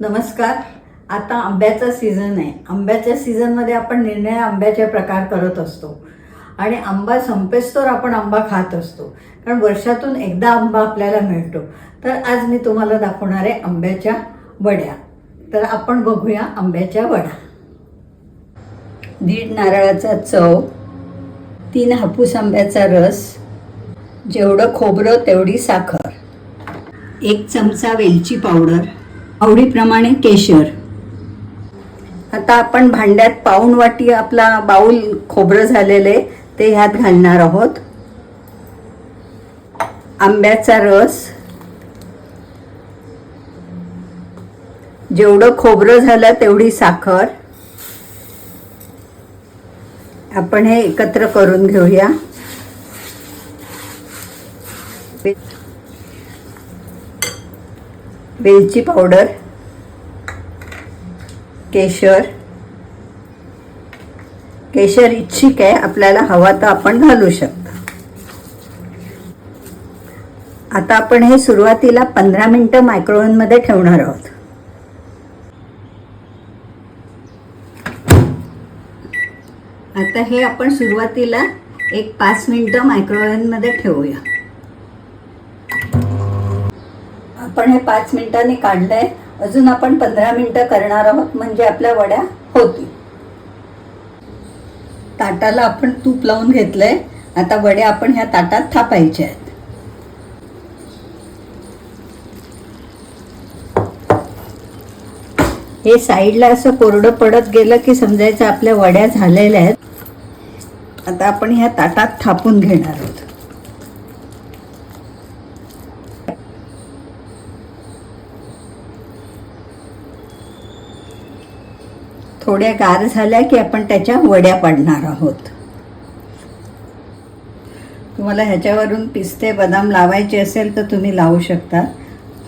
नमस्कार. आता आंब्याचा सीझन आहे. आंब्याच्या सीझनमध्ये आपण निर्णय आंब्याचे प्रकार करत असतो. आणि आंबा संपेस्तोर आपण आंबा खात असतो. कारण वर्षातून एकदा आंबा आपल्याला मिळतो. तर आज मी तुम्हाला दाखवणार आहे आंब्याच्या वड्या. तर आपण बघूया आंब्याच्या वड्या दीड नारळाचा चव तीन हापूस आंब्याचा रस जेवढं खोबरं तेवढी साखर. एक चमचा वेलची पावडर आवडीप्रमाणे केशर. आता आपण भांड्यात पाऊण वाटी आपला बाऊल खोबरं झालेले ते ह्यात घालणार आहोत. आंब्याचा रस. जेवढं खोबरं झालं तेवढी साखर. आपण हे एकत्र करून घेऊया. वेलची पावडर केशर. केशर इच्छिक आहे आपल्याला हवा तर आपण घालू शकतो. आता आपण हे सुरुवातीला पंधरा मिनटं मायक्रोवेव्हमध्ये ठेवणार आहोत. आता हे आपण सुरुवातीला एक पाच मिनटं मायक्रोवेव्हमध्ये ठेवूया. आपण हे पाच मिनिटांनी काढलंय. अजून आपण पंधरा मिनिटं करणार आहोत म्हणजे आपल्या वड्या होतील. ताटाला आपण तूप लावून घेतलंय. आता वड्या आपण ह्या ताटात थापायच्या आहेत. हे साईडला असं कोरडं पडत गेलं की समजायचं आपल्या वड्या झालेल्या आहेत. आता आपण ह्या ताटात थापून घेणार आहोत. थोड्या गार झाल्या की आपण त्याच्या वड्या पाडणार आहोत. तुम्हाला ह्याच्यावरून पिस्ते बदाम लावायचे असेल तर तुम्ही लावू शकता.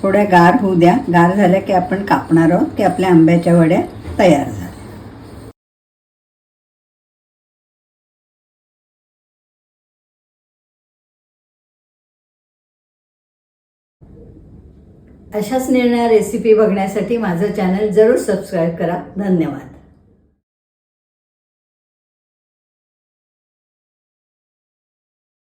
थोड्या गार होऊ द्या. गार झाल्या की आपण कापणार आहोत की आपल्या आंब्याच्या वड्या तयार झाल्या. अशाच निर्णय रेसिपी बघण्यासाठी माझं चॅनल जरूर सबस्क्राईब करा. धन्यवाद.